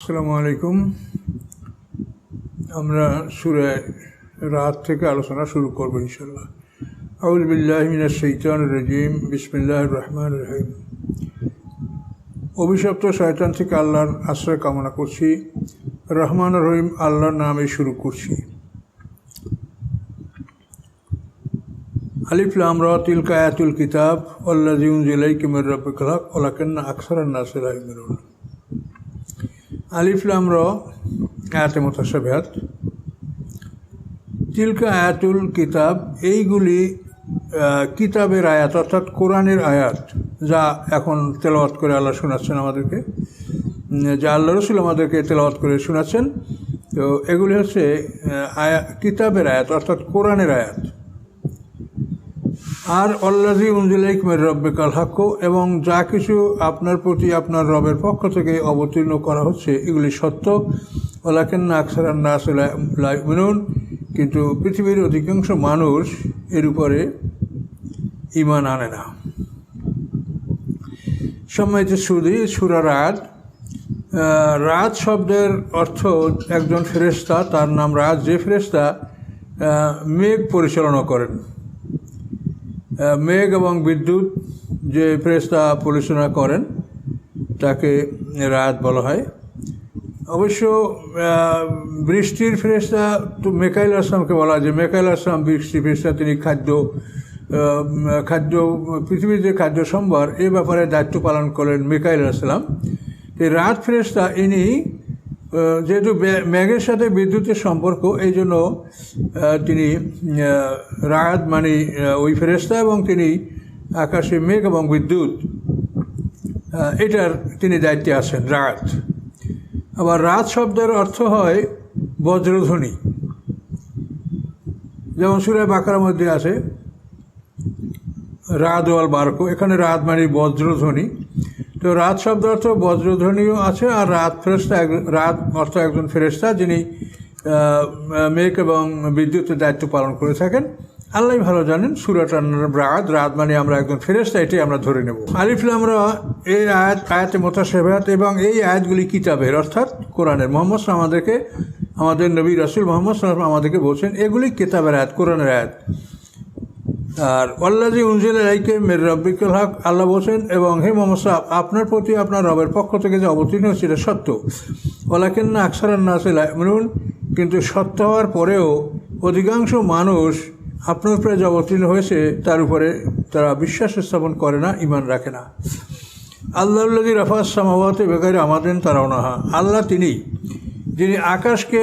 আসসালামু আলাইকুম। আমরা সুরে রাত থেকে আলোচনা শুরু করব ইনশাল্লাহ আউল বিল্লাহ মিনাশ শৈতান রজিম। বিসমিল্লাহ রহমান রহিম। অভিশপ্ত শয়তান থেকে আল্লাহর আশ্রয় কামনা করছি। রহমান রহিম আল্লাহর নামে শুরু করছি। আলিফ লাম র তিলকা আয়াতুল কিতাব। আল্লাহ জিউন জিলাই কিমের হক। ওলাকেন্না আকসার নাসির আহমিনুল আলিফ লাম র আয়াতে মোতাসাবিহাত তিলকা আয়াতুল কিতাব, এইগুলি কিতাবের আয়াত অর্থাৎ কোরআনের আয়াত যা এখন তেলাওয়াত করে আল্লাহ শোনাচ্ছেন আমাদেরকে যা আল্লাহ রসুল আমাদেরকে তেলাওয়াত করে শোনাচ্ছেন। তো এগুলি হচ্ছে আয়া, কিতাবের আয়াত অর্থাৎ কোরআনের আয়াত। আর অল্লাজি উনজুলাইক মের রব্বিকাল হাক্কু এবং যা কিছু আপনার প্রতি আপনার রবের পক্ষ থেকে অবতীর্ণ করা হচ্ছে, এগুলি সত্য। ওলাকেন্না আকসারান মিনুন কিন্তু পৃথিবীর অধিকাংশ মানুষ এর উপরে ইমান আনে না। সম্মানিত সুদি, সুরা রাত রাত শব্দের অর্থ একজন ফেরেস্তা তার নাম রাত যে ফেরেস্তা মেঘ পরিচালনা করেন। মেঘ এবং বিদ্যুৎ যে ফেরেস্তা পরিচালনা করেন, তাকে রাত বলা হয়। অবশ্য বৃষ্টির ফেরেস্তা তো মেকাইল আসলামকে বলা হয় যে মেকাইল আসলাম বৃষ্টি ফেরেস্তা তিনি খাদ্য খাদ্য, পৃথিবীর যে খাদ্য সম্ভার, এ ব্যাপারে দায়িত্ব পালন করেন মেকাইল আসলাম রাত ফেরেস্তা ইনি যেহেতু মেঘের সাথে বিদ্যুতের সম্পর্ক, এই জন্য তিনি রাত মানে ওই ফেরেস্তা এবং তিনি আকাশে মেঘ এবং বিদ্যুৎ এটার তিনি দায়িত্বে আছেন, রাত। আবার রাত শব্দের অর্থ হয় বজ্রধ্বনি। যেমন সুরায় বাঁকার মধ্যে আছে, রাত ওয়াল বারকো, এখানে রাত মানে বজ্রধ্বনি। তো রাত শব্দ অর্থ বজ্রধ্বনিও আছে আর রাত ফেরেস্তা রাত অর্থ একজন ফেরেস্তা যিনি মেঘ এবং বিদ্যুতের দায়িত্ব পালন করে থাকেন। আল্লাহ ভালো জানেন সুরাটার নাম রাত রাত মানে আমরা একজন ফেরেস্তা এটি আমরা ধরে নেব। আলিফুল আমরা এই আয়াত, আয়াতে মোতাসেবাত এবং এই আয়াতগুলি কিতাবের, অর্থাৎ কোরআনের। মোহাম্মদ আমাদেরকে আমাদের নবী রাসুল মোহাম্মদ সাল্লাম আমাদেরকে বলছেন, এগুলি কিতাবের আয়াত, কোরআনের আয়াত। আর অল্লাজি উনজিল আলাইকে মের রব্বিকুল হক, আল্লাহ বলছেন এবং হে মোহাম্মদ সাহেব, আপনার প্রতি আপনার রবের পক্ষ থেকে যে অবতীর্ণ হয়েছে এটা সত্য। ওলাকেন না আকসারান না মিনুন কিন্তু সত্য হওয়ার পরেও অধিকাংশ মানুষ আপনার উপরে যে অবতীর্ণ হয়েছে, তার উপরে তারা বিশ্বাস স্থাপন করে না ইমান রাখে না। আল্লাহল্লাদি রাফাজ সামাওয়াতে বেকারি আমাদের তারাও নাহা আল্লাহ তিনি, যিনি আকাশকে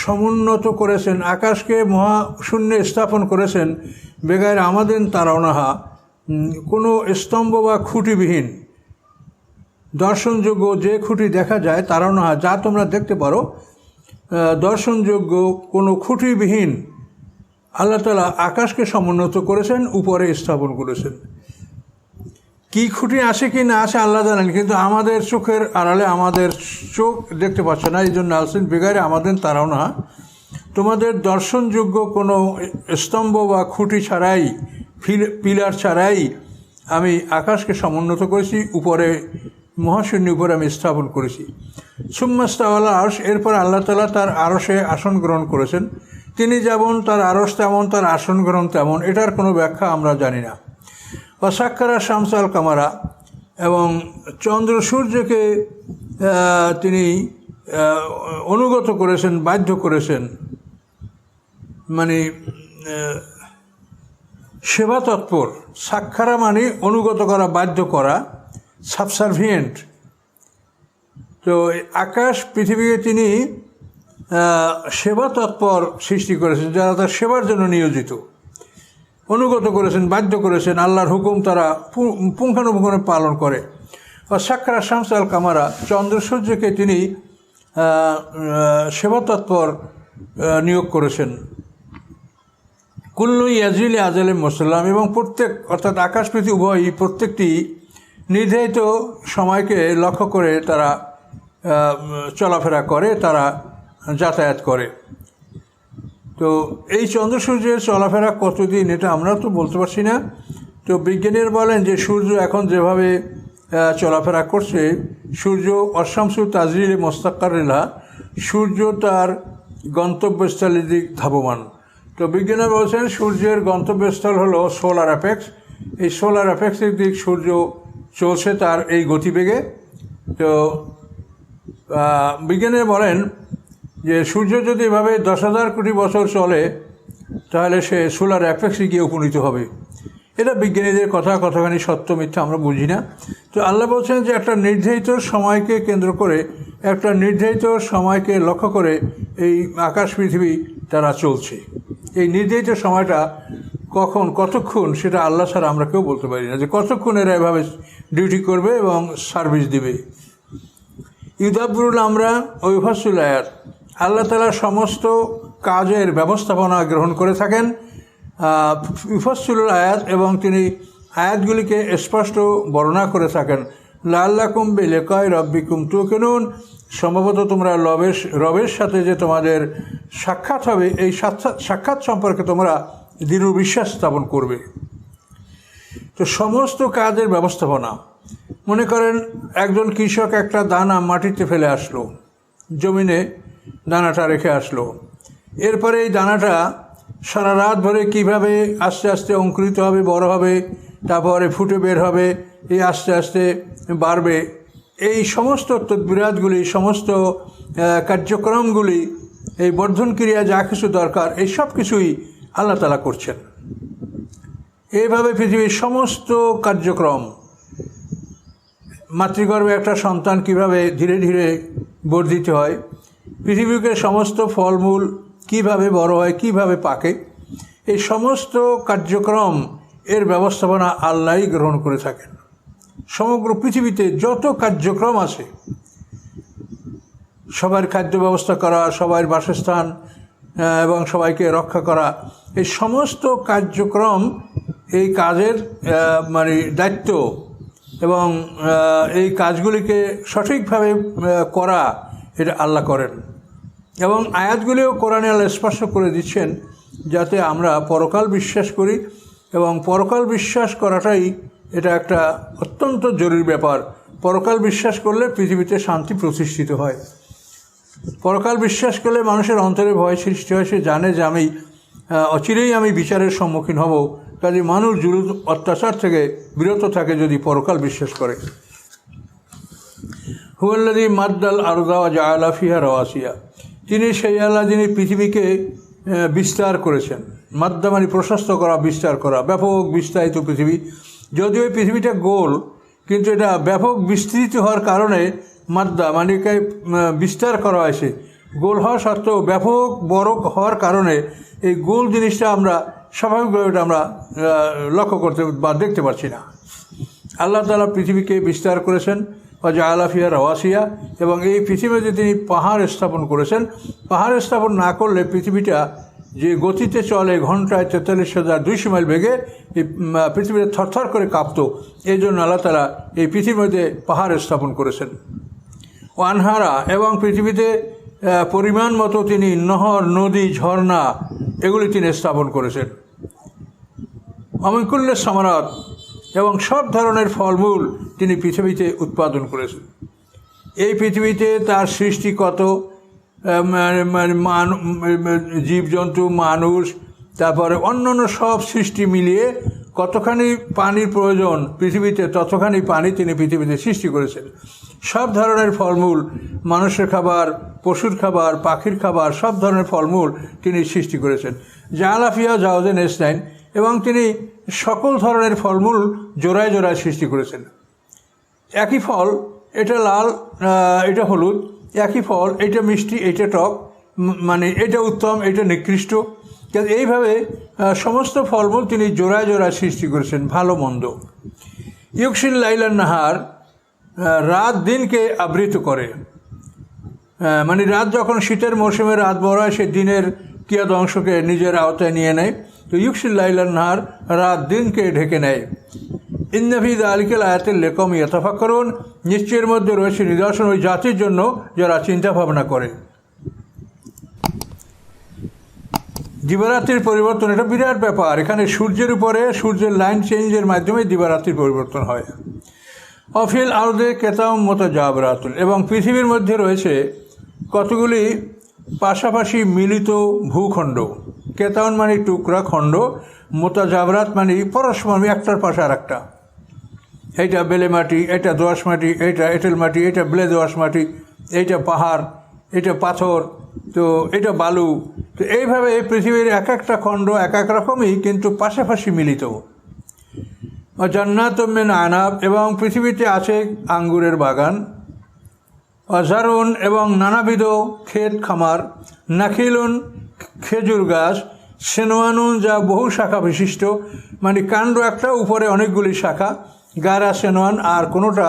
সমুন্নত করেছেন, আকাশকে মহাশূন্যে স্থাপন করেছেন, বেগায়ের আমাদের তারাওনাহা কোনো স্তম্ভ বা খুঁটিবিহীন, দর্শনযোগ্য যে খুঁটি দেখা যায়, তারাওনাহা, যা তোমরা দেখতে পারো দর্শনযোগ্য কোনো খুঁটিবিহীন, আল্লাহ তালা আকাশকে সমুন্নত করেছেন, উপরে স্থাপন করেছেন। কি খুঁটি আসে কি না আসে আল্লাহ জানেন, কিন্তু আমাদের চোখের আড়ালে আমাদের চোখ দেখতে পাচ্ছে না, এই জন্য আলসেন বেগারে আমাদের তারাও না। তোমাদের দর্শনযোগ্য কোনো স্তম্ভ বা খুঁটি ছাড়াই পিলার ছাড়াই আমি আকাশকে সমুন্নত করেছি, উপরে মহাশূন্য উপরে আমি স্থাপন করেছি। সুম্মাস্তাওয়ালা আরস এরপর আল্লাহ তালা তার আরশে আসন গ্রহণ করেছেন। তিনি যেমন তার আরশ তেমন তার আসন গ্রহণ তেমন, এটার কোনো ব্যাখ্যা আমরা জানি না। অসাক্ষারা শামসাল কামারা এবং চন্দ্র সূর্যকে তিনি অনুগত করেছেন, বাধ্য করেছেন। মানে সেবা তৎপর সাক্ষারা মানে অনুগত করা, বাধ্য করা, সাবসার্ভিয়েন্ট। তো, আকাশ, পৃথিবীকে তিনি সেবা তৎপর সৃষ্টি করেছেন, যারা তার সেবার জন্য নিয়োজিত। অনুগত করেছেন বাধ্য করেছেন আল্লাহর হুকুম তারা পুঙ্খানুপুঙ্খানু পালন করে। সাক্ষরা শামস আল কামারা চন্দ্র সূর্যকে তিনি আহ, আহ, সেবা তৎপর নিয়োগ করেছেন। কুল্লু ইয়াজিল আজালে মুসাল্লাম এবং প্রত্যেক অর্থাৎ আকাশ পৃথিবী উভয়ই প্রত্যেকটি নির্ধারিত সময়কে লক্ষ্য করে তারা চলাফেরা করে তারা যাতায়াত করে। তো এই চন্দ্র সূর্যের চলাফেরা কতদিন এটা আমরা তো বলতে পারছি না। তো বিজ্ঞানীরা বলেন যে সূর্য এখন যেভাবে চলাফেরা করছে, সূর্য অশামসু তাজরিলে মোস্তাক্কারিলা সূর্য তার গন্তব্যস্থলের দিক ধাবমান। তো বিজ্ঞানী বলছেন সূর্যের গন্তব্যস্থল হলো সোলার অ্যাপেক্স। এই সোলার অ্যাপেক্সের দিক সূর্য চলছে তার এই গতিবেগে। তো বিজ্ঞানীরা বলেন যে সূর্য যদি এভাবে দশ হাজার কোটি বছর চলে, তাহলে সে সোলার অ্যাপেক্সে গিয়ে উপনীত হবে। এটা বিজ্ঞানীদের কথা কতখানি সত্য, মিথ্যা আমরা বুঝি না। তো আল্লাহ বলছেন যে একটা নির্ধারিত সময়কে কেন্দ্র করে, একটা নির্ধারিত সময়কে লক্ষ্য করে এই আকাশ পৃথিবী তারা চলছে। এই নির্ধারিত সময়টা কখন, কতক্ষণ, সেটা আল্লাহ ছাড়া আমরা কেউ বলতে পারি না যে কতক্ষণ এরা এভাবে ডিউটি করবে এবং সার্ভিস দিবে। ইউদাবরুল আমরা ঐভাসুল আয়াত। আল্লাহ তালা সমস্ত কাজের ব্যবস্থাপনা গ্রহণ করে থাকেন। ইফসুল আয়াত এবং তিনি আয়াতগুলিকে স্পষ্ট বর্ণনা করে থাকেন। লাল্লাকুম বেলেকয় রব্বিকুম তু কেনুন সম্ভবত তোমরা লবের রবের সাথে যে তোমাদের সাক্ষাৎ হবে, এই সাক্ষাৎ সম্পর্কে তোমরা দৃঢ় বিশ্বাস স্থাপন করবে। তো সমস্ত কাজের ব্যবস্থাপনা। মনে করেন একজন কৃষক একটা দানা মাটিতে ফেলে আসলো। জমিনে দানাটা রেখে আসলো। এরপরে এই দানাটা সারা রাত ভরে কীভাবে আস্তে আস্তে অঙ্কুরিত হবে, বড় হবে, তারপরে ফুটে বের হবে এই আস্তে আস্তে বাড়বে। এই সমস্ত তদ্বিরাতগুলি সমস্ত কার্যক্রমগুলি, এই বর্ধন ক্রিয়া যা কিছু দরকার, এই সব কিছুই আল্লাহ তালা করছেন। এইভাবে পৃথিবীর সমস্ত কার্যক্রম, মাতৃগর্ভে একটা সন্তান কীভাবে ধীরে ধীরে বর্ধিত হয় পৃথিবীকে সমস্ত ফলমূল কীভাবে বড় হয়, কীভাবে পাকে, এই সমস্ত কার্যক্রম এর ব্যবস্থাপনা আল্লাহই গ্রহণ করে থাকেন। সমগ্র পৃথিবীতে যত কার্যক্রম আছে, সবার খাদ্য ব্যবস্থা করা, সবার বাসস্থান এবং সবাইকে রক্ষা করা, এই সমস্ত কার্যক্রম এই কাজের মানে দায়িত্ব এবং এই কাজগুলিকে সঠিকভাবে করা এটা আল্লাহ করেন। এবং আয়াতগুলিও কোরআনে আল্লাহ স্পর্শ করে দিচ্ছেন যাতে আমরা পরকাল বিশ্বাস করি এবং পরকাল বিশ্বাস করাটাই এটা একটা অত্যন্ত জরুরি ব্যাপার। পরকাল বিশ্বাস করলে পৃথিবীতে শান্তি প্রতিষ্ঠিত হয়। পরকাল বিশ্বাস করলে মানুষের অন্তরে ভয় সৃষ্টি হয়। সে জানে যে আমি অচিরেই আমি বিচারের সম্মুখীন হব। কাজে মানুষ জুলুদ অত্যাচার থেকে বিরত থাকে যদি পরকাল বিশ্বাস করে। হুয়াল্লাদি মাদ্দাল আরদা জাআলা ফিহা রওয়াসিয়া। তিনি সেই আল্লাহ যিনি পৃথিবীকে বিস্তার করেছেন। মাদ্দা মানে প্রশস্ত করা, বিস্তার করা, ব্যাপক বিস্তারিত পৃথিবী। যদিও এই পৃথিবীটা গোল, কিন্তু এটা ব্যাপক বিস্তৃত হওয়ার কারণে মাদ্দা মানে বিস্তার করা হয়েছে। গোল হওয়া সত্ত্বেও ব্যাপক বড় হওয়ার কারণে এই গোল জিনিসটা আমরা স্বাভাবিকভাবে এটা আমরা লক্ষ্য করতে বা দেখতে পাচ্ছি না। আল্লাহ তালা পৃথিবীকে বিস্তার করেছেন। অজা আলাফিয়া রওয়াসিয়া, এবং এই পৃথিবীতে তিনি পাহাড় স্থাপন করেছেন, পাহাড় স্থাপন না করলে পৃথিবীটা যে গতিতে চলে ঘন্টায় তেতাল্লিশ হাজার দুইশো মাইল বেগে, এই পৃথিবীতে থরথর করে কাঁপতো। এই জন্য আল্লাহ তালা এই পৃথিবীর মধ্যে পাহাড় স্থাপন করেছেন। ও আনহারা, এবং পৃথিবীতে পরিমাণ মতো তিনি নহর, নদী, ঝর্ণা, এগুলি তিনি স্থাপন করেছেন। অমিকুল্লের সামারাত, এবং সব ধরনের ফলমূল তিনি পৃথিবীতে উৎপাদন করেছেন। এই পৃথিবীতে তার সৃষ্টি কত? জীবজন্তু, মানুষ, তারপরে অন্যান্য সব সৃষ্টি মিলিয়ে কতখানি পানির প্রয়োজন পৃথিবীতে, ততখানি পানি তিনি পৃথিবীতে সৃষ্টি করেছেন। সব ধরনের ফলমূল, মানুষের খাবার, পশুর খাবার, পাখির খাবার, সব ধরনের ফলমূল তিনি সৃষ্টি করেছেন। জালাফিয়া জাওজেন এসলাইন এবং তিনি সকল ধরনের ফলমূল জোড়ায় জোড়ায় সৃষ্টি করেছেন। একই ফল, এটা লাল এটা হলুদ, একই ফল, এটা মিষ্টি, এটা টক মানে এটা উত্তম, এটা নিকৃষ্ট। এইভাবে সমস্ত ফলমূল তিনি জোড়ায় জোড়ায় সৃষ্টি করেছেন, ভালো মন্দ। ইউকসিন লাইলান নাহার রাত দিনকে আবৃত করে। মানে রাত যখন শীতের মৌসুমে রাত বড় হয়, সে দিনের কিয়াদ অংশকে নিজের আওতায় নিয়ে নেয়। তো ইউকসিল লাইলান নাহার রাত দিনকে ঢেকে নেয়। ইন্নফিদ আলিকেল আয়াতের লেকম ইয়তফা করুন নিশ্চয়ের মধ্যে রয়েছে নিদর্শন ওই জাতির জন্য যারা চিন্তা ভাবনা করে। দিবারাত্রির পরিবর্তন, এটা বিরাট ব্যাপার। এখানে সূর্যের উপরে সূর্যের লাইন চেঞ্জের মাধ্যমে দিবারাত্রির পরিবর্তন হয়। অফিল আরদে কেতাম মতো জাবরাতুল। এবং পৃথিবীর মধ্যে রয়েছে কতগুলি পাশাপাশি মিলিত ভূখণ্ড। কেতাউন মানে টুকরা খণ্ড মোতা জাবরাত মানে পরস্পর একটার পাশে আর একটা এইটা বেলে মাটি এটা দোয়াশ মাটি, এইটা এঁটেল মাটি এটা বেলে দোয়াশ মাটি, এইটা পাহাড় এটা পাথর, তো এটা বালু। তো এইভাবে এই পৃথিবীর এক একটা খণ্ড এক এক রকমই কিন্তু পাশাপাশি মিলিত। জান্নাত মেন আনাব এবং পৃথিবীতে আছে আঙ্গুরের বাগান। অজারুন এবং নানাবিধ ক্ষেত খামার, নাখিলুন খেজুর গাছ সেনোয়ানুন যা বহু শাখা বিশিষ্ট মানে কাণ্ড একটা উপরে অনেকগুলি শাখা। গারা সেনোয়ান আর কোনোটা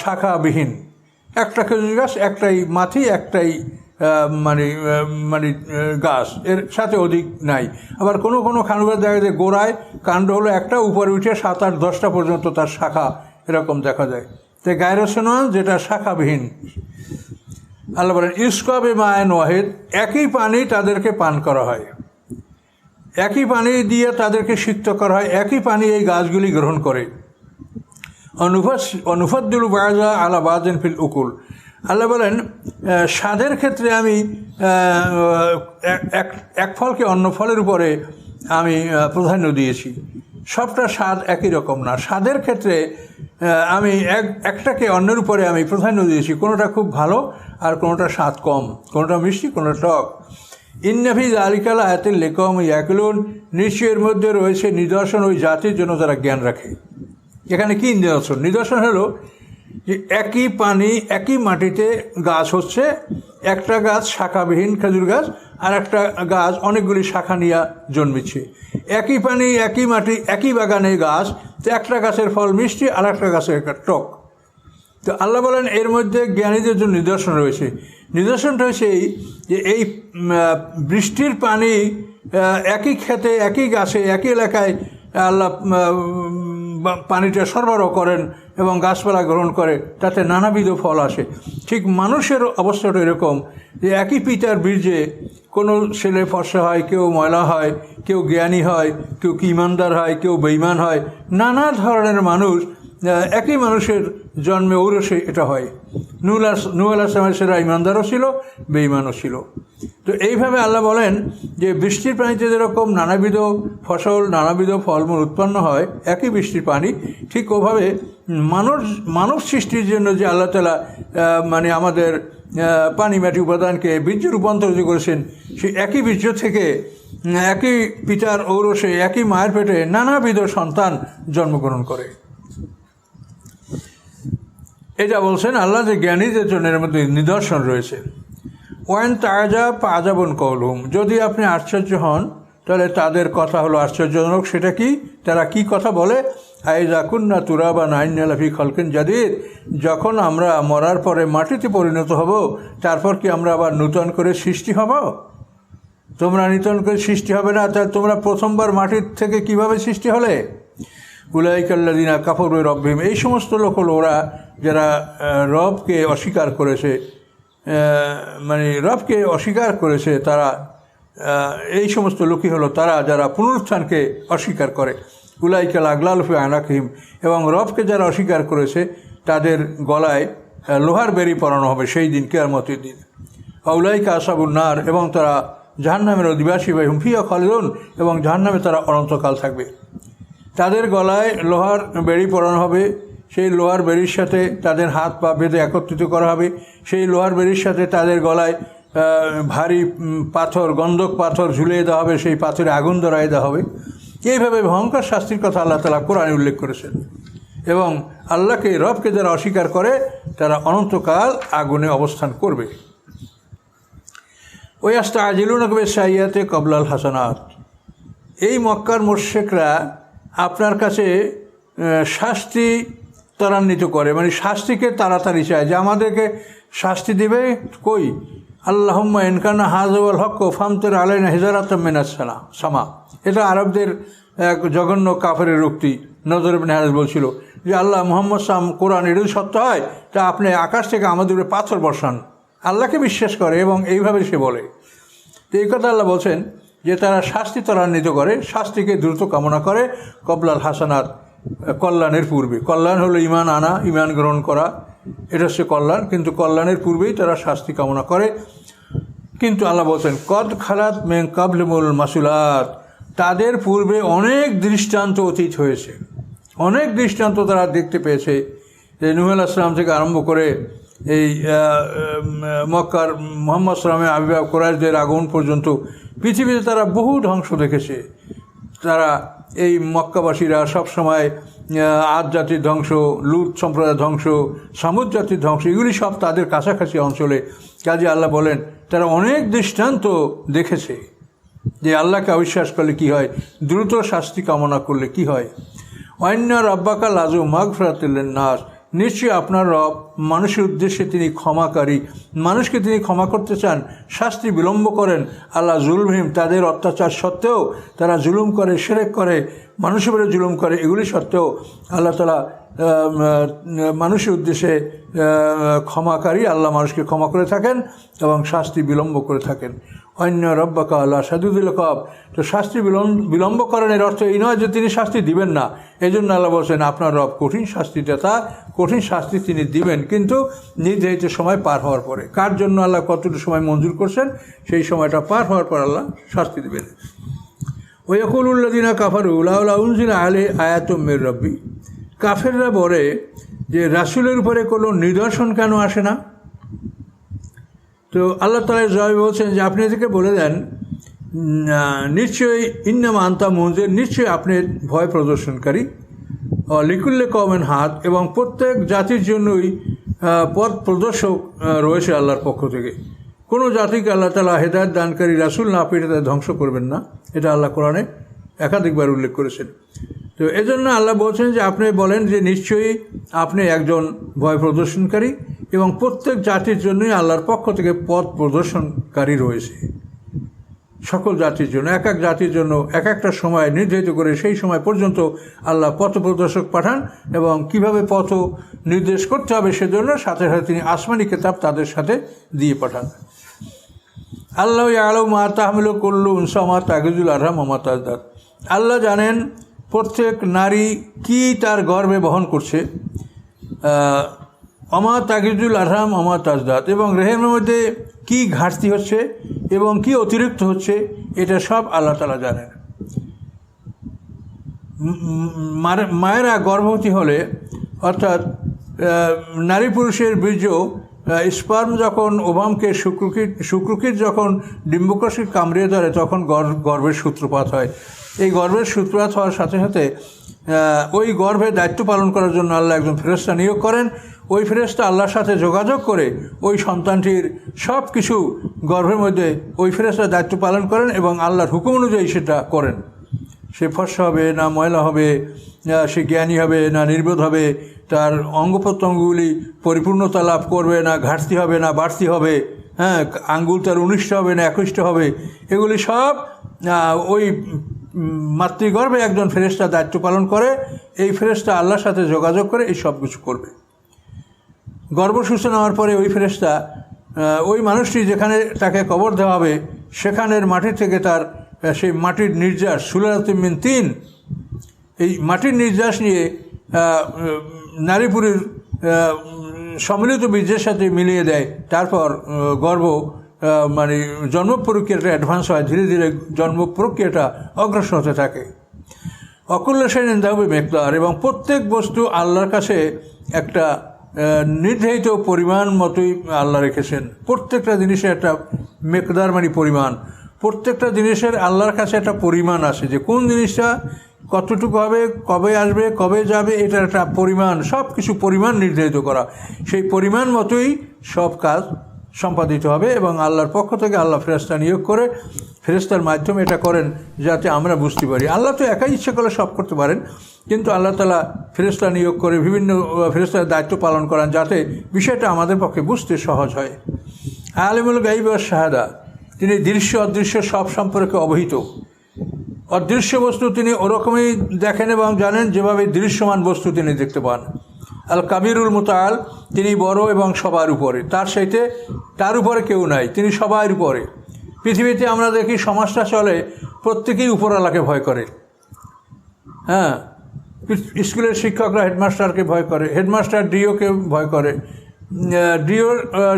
শাখাবিহীন। একটা খেজুর গাছ, একটাই মাথি একটাই মানে মানে গাছ। এর সাথে অধিক নাই। আবার কোনো কোনো খানুগাছ দেখা যায় গোড়ায় কাণ্ড হলো একটা, উপরে উঠে সাত আট দশটা পর্যন্ত তার শাখা এরকম দেখা যায়। তো গায়রসেনোয়ান যেটা শাখাবিহীন। আল্লাহ বলেন, ইস্কবে মায়ন ওয়াহেদ, একই পানি তাদেরকে পান করা হয়। একই পানি দিয়ে তাদেরকে সিক্ত করা হয়, একই পানি এই গাছগুলি গ্রহণ করে। অনুফাদ্দুল বাজা আলা বাজেন ফিল উকুল। আল্লাহ বলেন স্বাদের ক্ষেত্রে আমি এক- এক ফলকে অন্য ফলের উপরে আমি প্রাধান্য দিয়েছি। সবটা স্বাদ একই রকম না। স্বাদের ক্ষেত্রে আমি এক, একটাকে অন্যের উপরে আমি প্রাধান্য দিয়েছি। কোনোটা খুব ভালো আর কোনোটা স্বাদ কম। কোনোটা মিষ্টি, কোনোটা টক। ইন্নাফিজ আলিকাল আয়াতের লেকম ইয়াকুলুন। নিশ্চয়ের মধ্যে রয়েছে নিদর্শন ওই জাতির জন্য তারা জ্ঞান রাখে। এখানে কি নিদর্শন? নিদর্শন হলো যে একই পানি একই মাটিতে গাছ হচ্ছে, একটা গাছ শাখাবিহীন খেজুর গাছ, আর একটা গাছ অনেকগুলি শাখা নিয়ে জন্মেছে। একই পানি, একই মাটি, একই বাগানে গাছ, তো একটা গাছের ফল মিষ্টি আর একটা গাছের একটা টক। তো আল্লাহ বলেন, এর মধ্যে জ্ঞানীদের জন্য নিদর্শন রয়েছে। নিদর্শনটা হচ্ছে এই যে এই বৃষ্টির পানি একই ক্ষেতে, একই গাছে, একই এলাকায় আল্লাহ পানিটা সরবরাহ করেন এবং গাছপালা গ্রহণ করে, তাতে নানাবিধ ফল আসে। ঠিক মানুষের অবস্থাটা এরকম যে একই পিতার বীর্যে কোনো ছেলে ফর্সা হয়, কেউ ময়লা হয়, কেউ জ্ঞানী হয়, কেউ কি ইমানদার হয়, কেউ বেইমান হয়, নানা ধরনের মানুষ একই মানুষের জন্মে ঔরসে এটা হয়। নুল নু আলাহিসামের সেরা ইমানদারও ছিল বেইমানও ছিল। তো এইভাবে আল্লাহ বলেন যে বৃষ্টির পানিতে যেরকম নানাবিধ ফসল, নানাবিধ ফলমূল উৎপন্ন হয়, একই বৃষ্টির পানি, ঠিক ওভাবে মানুষ, মানব সৃষ্টির জন্য যে আল্লাহ তালা মানে আমাদের পানি মাটি উপাদানকে বীর্য রূপান্তরিত করেছেন, সেই একই বীর্য থেকে একই পিতার ঔরসে, একই মায়ের পেটে নানাবিধ সন্তান জন্মগ্রহণ করে। এটা বলছেন আল্লাহ যে জ্ঞানীদের জন্য এর মধ্যে নিদর্শন রয়েছে। ওয়ান তাজা পাজাবন কৌলুম যদি আপনি আশ্চর্য হন, তাহলে তাদের কথা হলো আশ্চর্যজনক। সেটা কি? তারা কি কথা বলে? আইজাকুন্না তুরা বা নাইনালাফি খলকেন যাদের যখন আমরা মরার পরে মাটিতে পরিণত হব, তারপর কি আমরা আবার নূতন করে সৃষ্টি হব? তোমরা নূতন করে সৃষ্টি হবে না তাহলে তোমরা প্রথমবার মাটির থেকে কীভাবে সৃষ্টি হলে? উলাইকাল্লাদিনা কাপড় রব্বিম এই সমস্ত লোক হলো ওরা যারা রবকে অস্বীকার করেছে মানে রবকে অস্বীকার করেছে তারা এই সমস্ত লোকই হলো তারা যারা পুনরুত্থানকে অস্বীকার করে। উলাইকাল আগলালফে আনাকিম এবং রবকে যারা অস্বীকার করেছে, তাদের গলায় লোহার বেরি পরানো হবে সেই দিন, কেয়ামতের দিন। আউলাইকা আসাবুন্নার এবং তারা জাহান্নামের অধিবাসী বা হুমফিয়া খালিদুন এবং জাহান্নামে তারা অনন্তকাল থাকবে। তাদের গলায় লোহার বেড়ি পরানো হবে। সেই লোহার বেড়ির সাথে তাদের হাত পা বেঁধে একত্রিত করা হবে। সেই লোহার বেড়ির সাথে তাদের গলায় ভারী পাথর, গন্ধক পাথর ঝুলিয়ে দেওয়া হবে, সেই পাথরে আগুন ধরাই দেওয়া হবে। এইভাবে ভয়ঙ্কর শাস্তির কথা আল্লাহ তালা কোরআনে উল্লেখ করেছেন। এবং আল্লাহকে, রবকে যারা অস্বীকার করে, তারা অনন্তকাল আগুনে অবস্থান করবে। ওই আস্তা আজিলুন আকবে সাইয়াতে কবলাল হাসানাত। এই মক্কার মোর্শেকরা আপনার কাছে শাস্তি ত্বরান্বিত করে। মানে শাস্তিকে তাড়াতাড়ি চায় যে আমাদেরকে শাস্তি দেবে কই? আল্লাহম্মা এনকানা হাজওয়াল হক ফামতের আলাইনা হেজারাত মেনাসানা সামা। এটা আরবদের এক জঘন্য কাফের রুক্তি নজর হারিস বলছিল যে আল্লাহ মোহাম্মদ সাম কোরআন এটাই সত্য হয়, তা আপনি আকাশ থেকে আমাদের উপরে পাথর বসান। আল্লাহকে বিশ্বাস করে এবং এইভাবে সে বলে। তো এই কথা আল্লাহ বলছেন যে তারা শাস্তি ত্বরান্বিত করে, শাস্তিকে দ্রুত কামনা করে। কবলাল হাসানাত কল্যাণের পূর্বে। কল্যাণ হলো ইমান আনা ইমান গ্রহণ করা। এটা হচ্ছে কল্যাণ, কিন্তু কল্যাণের পূর্বেই তারা শাস্তি কামনা করে। কিন্তু আল্লাহ বলছেন, কদ খালাত মেং কাবলেমুল মাসুলাত। তাদের পূর্বে অনেক দৃষ্টান্ত অতীত হয়েছে। অনেক দৃষ্টান্ত তারা দেখতে পেয়েছে। যে নুহুল আসলাম থেকে আরম্ভ করে এই মক্কার মোহাম্মদ সালামের আবির্ভাব কোরআশদের আগমন পর্যন্ত পৃথিবীতে তারা বহু ধ্বংস দেখেছে। তারা এই মক্কাবাসীরা সবসময় আদ জাতির ধ্বংস লুট সম্প্রদায়ের ধ্বংস, সামুদ জাতির ধ্বংস, এগুলি সব তাদের কাছাকাছি অঞ্চলে। কাজে আল্লাহ বলেন, তারা অনেক দৃষ্টান্ত দেখেছে যে আল্লাহকে অবিশ্বাস করলে কি হয়, দ্রুত শাস্তি কামনা করলে কি হয়। অন্য রব্বাকা লাজু ফেরাতিলেন নাস নিশ্চয়ই আপনার রব মানুষের উদ্দেশ্যে তিনি ক্ষমাকারী। মানুষকে তিনি ক্ষমা করতে চান, শাস্তি বিলম্ব করেন। আল্লাহ জুলভিম তাদের অত্যাচার সত্ত্বেও তারা জুলুম করে সেরেক করে। মানুষের উপরে জুলুম করে, এগুলি সত্ত্বেও আল্লাহ তালা মানুষের উদ্দেশ্যে ক্ষমাকারী আল্লাহ মানুষকে ক্ষমা করে থাকেন এবং শাস্তি বিলম্ব করে থাকেন। অন্য রব্বাকা আল্লাহ সাদুদুল কব। তো শাস্তি বিলম্ব বিলম্ব করেন এর অর্থ এই নয় যে তিনি শাস্তি দিবেন না। এই জন্য আল্লাহ বলছেন, আপনার রব কঠিন শাস্তিটা, তা কঠিন শাস্তি তিনি দিবেন। কিন্তু নির্ধারিত সময় পার হওয়ার পরে, কার জন্য আল্লাহ কতটুকু সময় মঞ্জুর করছেন? সেই সময়টা পার হওয়ার পর আল্লাহ শাস্তি দেবেন। ওয়াকুল্লাদিনা কাফারু উলাউলা উনজিলা আলে আয়াতম মের রব্বি। কাফেররা বলে যে, রাসুলের উপরে কোনো নিদর্শন কেন আসে না? তো আল্লাহ তালা জয় বলছেন যে, আপনি এদেরকে বলে দেন নিশ্চয়ই ইন্নামা আন্তা মঞ্জের নিশ্চয়ই আপনি ভয় প্রদর্শনকারী। লিকুল্লে কমেন হাত এবং প্রত্যেক জাতির জন্যই পথ প্রদর্শক রয়েছে আল্লাহর পক্ষ থেকে। কোনো জাতিকে আল্লাহ তালা হেদায়ত দানকারী রাসুল না পেটে তাদের ধ্বংস করবেন না। এটা আল্লাহ কোরআনে একাধিকবার উল্লেখ করেছেন। তো এজন্য আল্লাহ বলছেন যে, আপনি বলেন যে, নিশ্চয়ই আপনি একজন ভয় প্রদর্শনকারী এবং প্রত্যেক জাতির জন্যই আল্লাহর পক্ষ থেকে পথ প্রদর্শনকারী রয়েছে। সকল জাতির জন্য, এক এক জাতির জন্য এক একটা সময় নির্ধারিত করে সেই সময় পর্যন্ত আল্লাহ পথ প্রদর্শক পাঠান এবং কীভাবে পথ নির্দেশ করতে হবে সেজন্য সাথে সাথে তিনি আসমানি কেতাব তাদের সাথে দিয়ে পাঠান। আল্লাহ আলো মা তাহমিল করলু উনসামা তাগিজুল আরহাম মামা আল্লাহ জানেন প্রত্যেক নারী কি তার গর্বে বহন করছে? অমা তাগিজুল আরহাম অমা তাজদাদ। এবং রেহেমের মধ্যে কি ঘাটতি হচ্ছে এবং কি অতিরিক্ত হচ্ছে, এটা সব আল্লাহ তালা জানেন। ম- ম- মায়েরা গর্ভবতী হলে অর্থাৎ নারী পুরুষের বীর্য স্পার্ম যখন ওবামকে শুক্রকিট শুক্রকিট যখন ডিম্বকোষকে কামড়িয়ে ধরে, তখন গর্ভ- গর্ভের সূত্রপাত হয়। এই গর্ভের সূত্রপাত হওয়ার সাথে সাথে ওই গর্ভে দায়িত্ব পালন করার জন্য আল্লাহ একজন ফেরস্তা নিয়োগ করেন। ওই ফেরেস্তা আল্লাহর সাথে যোগাযোগ করে ওই সন্তানটির সব কিছু গর্ভের মধ্যে ওই ফেরেস্তা দায়িত্ব পালন করেন এবং আল্লাহর হুকুম অনুযায়ী সেটা করেন। সে ফর্সা হবে না ময়লা হবে সে জ্ঞানী হবে, না নির্বোধ হবে তার অঙ্গ প্রত্যঙ্গগুলি পরিপূর্ণতা লাভ করবে না, ঘাটতি হবে না, বাড়তি হবে হ্যাঁ আঙ্গুল তার উনিশটা হবে না একুশটা হবে। এগুলি সব ওই মাতৃগর্ভে একজন ফেরেস্তা দায়িত্ব পালন করে। এই ফেরেস্তা আল্লাহর সাথে যোগাযোগ করে এই সব কিছু করবে। গর্ভসূচনা হওয়ার পরে ওই ফেরেস্তা ওই মানুষটি যেখানে তাকে কবর দেওয়া হবে, সেখানের মাটি থেকে তার সেই মাটির নির্যাস সুলাতিমিন তিন, এই মাটির নির্যাস নিয়ে নারীপুরীর সম্মিলিত বীর্যের সাথে মিলিয়ে দেয়। তারপর গর্ভ মানে জন্ম প্রক্রিয়াটা অ্যাডভান্স হয়, ধীরে ধীরে জন্ম প্রক্রিয়াটা অগ্রসর হতে থাকে। অকুল্য সেন হবে মেকদার এবং প্রত্যেক বস্তু আল্লাহর কাছে একটা নির্ধারিত পরিমাণ মতোই আল্লাহ রেখেছেন। প্রত্যেকটা জিনিসের একটা মেকদার মানে পরিমাণ। প্রত্যেকটা জিনিসের আল্লাহর কাছে একটা পরিমাণ আছে যে কোন জিনিসটা কতটুকু হবে, কবে আসবে, কবে যাবে, এটার একটা পরিমাণ সব কিছু পরিমাণ নির্ধারিত করা। সেই পরিমাণ মতোই সব কাজ সম্পাদিত হবে এবং আল্লাহর পক্ষ থেকে আল্লাহ ফেরেস্তা নিয়োগ করে ফেরেস্তার মাধ্যমে এটা করেন যাতে আমরা বুঝতে পারি। আল্লাহ তো একাই ইচ্ছে করলে সব করতে পারেন, কিন্তু আল্লাহ তালা ফেরেস্তা নিয়োগ করে বিভিন্ন ফেরেস্তার দায়িত্ব পালন করান যাতে বিষয়টা আমাদের পক্ষে বুঝতে সহজ হয়। আলিমুল গাইব শাহাদা, তিনি দৃশ্য অদৃশ্য সব সম্পর্কে অবহিত। অদৃশ্য বস্তু তিনি ওরকমই দেখেন এবং জানেন যেভাবে দৃশ্যমান বস্তু তিনি দেখতে পান। আল কাবিরুল মুতাল তিনি বড় এবং সবার উপরে। তার সাথে তার উপরে কেউ নাই, তিনি সবার উপরে। পৃথিবীতে আমরা দেখি সমাজটা চলে প্রত্যেকেই উপরওয়ালাকে ভয় করে। হ্যাঁ স্কুলের শিক্ষকরা হেডমাস্টারকে ভয় করে, হেডমাস্টার ডিওকে ভয় করে। ডিও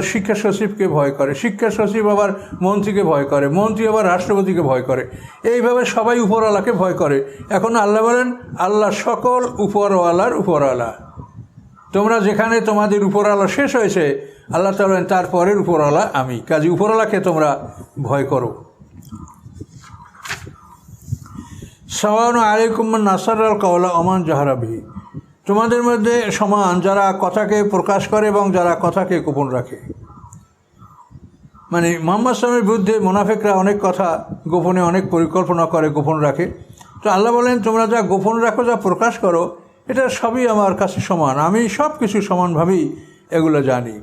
শিক্ষা সচিবকে ভয় করে, শিক্ষা সচিব আবার মন্ত্রীকে ভয় করে, মন্ত্রী আবার রাষ্ট্রপতিকে ভয় করে। এইভাবে সবাই উপরওয়ালাকে ভয় করে। এখন আল্লাহ বলেন, আল্লাহ সকল উপরওয়ালার উপরওয়ালা। তোমরা যেখানে তোমাদের উপরওয়ালা শেষ হয়েছে, আল্লাহ তালা বলেন, তারপরের উপরওয়ালা আমি। কাজে উপরওয়ালাকে তোমরা ভয় করো। সওয়ান আলাইকুম নাসার আল কাওলা অমান জাহারাবি তোমাদের মধ্যে সমান যারা কথাকে প্রকাশ করে এবং যারা কথাকে গোপন রাখে। মানে মোহাম্মদ সালামের বিরুদ্ধে মোনাফেকরা অনেক কথা গোপনে অনেক পরিকল্পনা করে, গোপন রাখে। তো আল্লাহ বলেন, তোমরা যা গোপন রাখো, যা প্রকাশ করো, এটা সবই আমার কাছে সমান। আমি সব কিছু সমানভাবেই এগুলো জানি।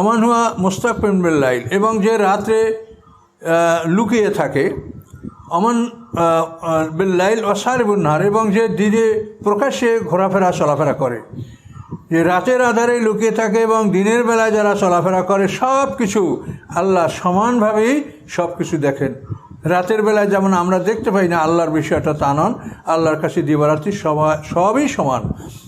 অমান হুয়া মুস্তাক পেনবেল্লাইল এবং যে রাত্রে লুকিয়ে থাকে অমন বিল্লাইল অসার বুন্নার এবং যে দিনে প্রকাশ্যে ঘোরাফেরা, চলাফেরা করে। যে রাতের আধারে লুকিয়ে থাকে এবং দিনের বেলায় যারা চলাফেরা করে সব কিছু আল্লাহ সমানভাবেই সব কিছু দেখেন। রাতের বেলায় যেমন আমরা দেখতে পাই না, আল্লাহর বিষয়টা তা নন, আল্লাহর কাছে দিবারাত্রি সবা, সবই সমান।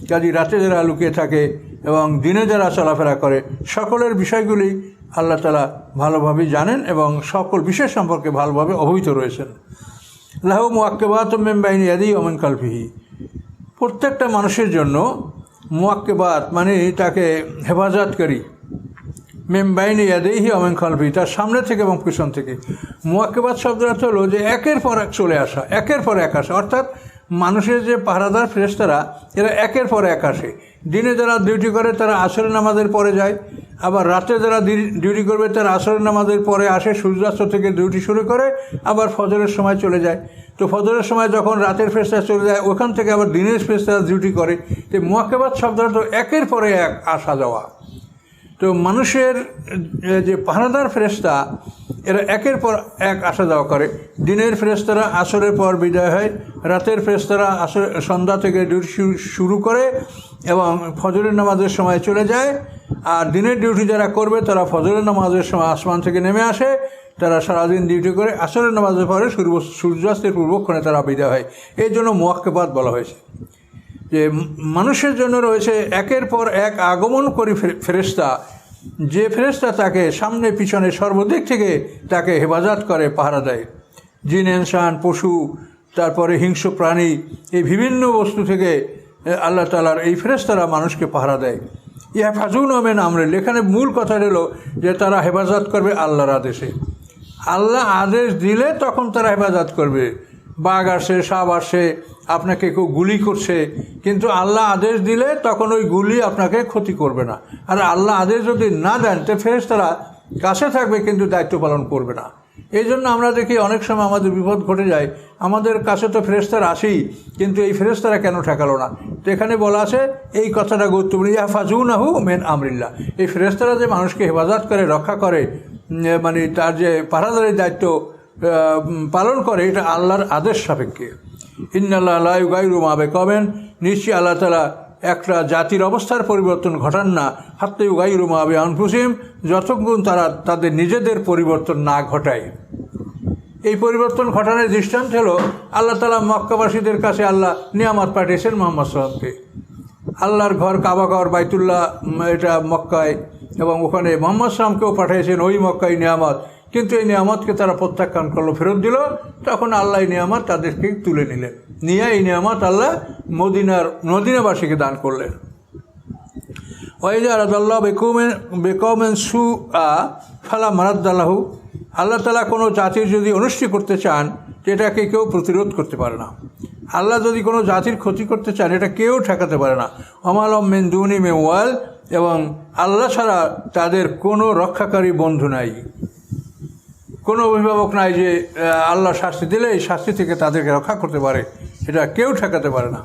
কাজে রাতে যারা লুকিয়ে থাকে এবং দিনে যারা চলাফেরা করে, সকলের বিষয়গুলি আল্লাহ তালা ভালোভাবে জানেন এবং সকল বিষয় সম্পর্কে ভালোভাবে অবহিত রয়েছেন। লাহু মোয়াক্কেবাত মেম্বাইনি আদি অমেন কালফিহি প্রত্যেকটা মানুষের জন্য মোয়াক্কেবাত মানে তাকে হেফাজতকারী। মেমবাইনি ইয়াদেহি অমেন খালফি তার সামনে থেকে এবং পিছন থেকে। মোয়াক্কেবাদ শব্দের অর্থ হলো যে একের পর এক চলে আসা, একের পর এক আসা। অর্থাৎ মানুষের যে পাহারাদার ফেরেস্তারা এরা একের পর এক আসে। দিনে যারা ডিউটি করে, তারা আসরের নামাজের পরে যায়। আবার রাতে যারা ডিউটি করবে, তারা আসরের নামাজের পরে আসে, সূর্যাস্ত থেকে ডিউটি শুরু করে, আবার ফজরের সময় চলে যায়। তো ফজরের সময় যখন রাতের ফেস্তা চলে যায়, ওখান থেকে আবার দিনের ফেস্তা ডিউটি করে। তো মোয়াক্কেবাদ শব্দটা তো একের পরে এক আসা যাওয়া। তো মানুষের যে পাহারাদার ফেরেস্তা এরা একের পর এক আসা যাওয়া করে। দিনের ফেরেস্তারা আসরের পর বিদায় হয়, রাতের ফেরেস্তারা আসর, সন্ধ্যা থেকে ডিউটি শুরু করে এবং ফজরের নামাজের সময় চলে যায়। আর দিনের ডিউটি যারা করবে, তারা ফজরের নামাজের সময় আসমান থেকে নেমে আসে। তারা সারাদিন ডিউটি করে, আসরের নামাজের পরে সূর্য, সূর্যাস্তের পূর্বক্ষণে তারা বিদায় হয়। এই জন্য মোয়াক্কেবাদ বলা হয়েছে। যে মানুষের জন্য রয়েছে একের পর এক আগমন করি ফে- ফেরেশতা। যে ফেরেশতা তাকে সামনে, পিছনে, সর্বদিক থেকে তাকে হেফাজত করে পাহারা দেয়। জিন, ইনসান, পশু, তারপরে হিংস্র প্রাণী, এই বিভিন্ন বস্তু থেকে আল্লাহ তালার এই ফেরেশতারা মানুষকে পাহারা দেয়। ইহা ফাজুন আমেন আমরেল। এখানে মূল কথা হলো যে তারা হেফাজত করবে আল্লাহর আদেশে। আল্লাহ আদেশ দিলে তখন তারা হেফাজত করবে। বাঘ আসে, সাপ আসে, আপনাকে কেউ গুলি করছে, কিন্তু আল্লাহ আদেশ দিলে তখন ওই গুলি আপনাকে ক্ষতি করবে না। আর আল্লাহ আদেশ যদি না দেন, তো ফেরেস তারা কাছে থাকবে, কিন্তু দায়িত্ব পালন করবে না। এই জন্য আমরা দেখি অনেক সময় আমাদের বিপদ ঘটে যায়। আমাদের কাছে তো ফেরেস্তার আসেই, কিন্তু এই ফেরেস্তারা কেন ঠেকালো না? তো এখানে বলা আছে, এই কথাটা গুরুত্বপূর্ণ। ইয়াফাজুনাহু মেন আমরিল্লা এই ফেরেস্তারা যে মানুষকে হেফাজত করে, রক্ষা করে মানে তার যে পাহারাদারের দায়িত্ব পালন করে, এটা আল্লাহর আদেশ সাপেক্ষে। ইন্নাল্লাহ গাইরু মাবে কবেন নিশ্চয়ই আল্লাহ তালা একটা জাতির অবস্থার পরিবর্তন ঘটান না। হাত্তে গাইরু মাবে আনফুসিম যতক্ষণ তারা তাদের নিজেদের পরিবর্তন না ঘটায়। এই পরিবর্তন ঘটানোর দৃষ্টান্ত হলো আল্লাহ তালা মক্কাবাসীদের কাছে আল্লাহ নিয়ামত পাঠিয়েছেন মোহাম্মদ সাল্লামকে আল্লাহর ঘর কাবাঘর বাইতুল্লাহ এটা মক্কায় এবং ওখানে মোহাম্মদ সালামকেও পাঠিয়েছেন ওই মক্কায় নিয়ামত। কিন্তু এই নিয়ামতকে তারা প্রত্যাখ্যান করল, ফেরত দিল। তখন আল্লাহ এই নিয়ামত তাদেরকে তুলে নিলেন। নিয়ে এই নিয়ামত আল্লাহ মদিনার, মদিনাবাসীকে দান করলেন। ওয়াইজা রাজাল্লাহ বেকুমেন বেকমেন সু আ ফালা মারাদ্দাল্লাহু আল্লাহ তালা কোনো জাতির যদি অনুষ্ঠি করতে চান এটাকে কেউ প্রতিরোধ করতে পারে না। আল্লাহ যদি কোনো জাতির ক্ষতি করতে চান, এটা কেউ ঠেকাতে পারে না। অমালম মেন্দুনি মেওয়াল এবং আল্লাহ ছাড়া তাদের কোনো রক্ষাকারী বন্ধু নাই। কোনো অভিভাবক নাই যে আল্লাহ শাস্তি দিলে এই শাস্তি থেকে তাদেরকে রক্ষা করতে পারে। এটা কেউ ঠেকাতে পারে না।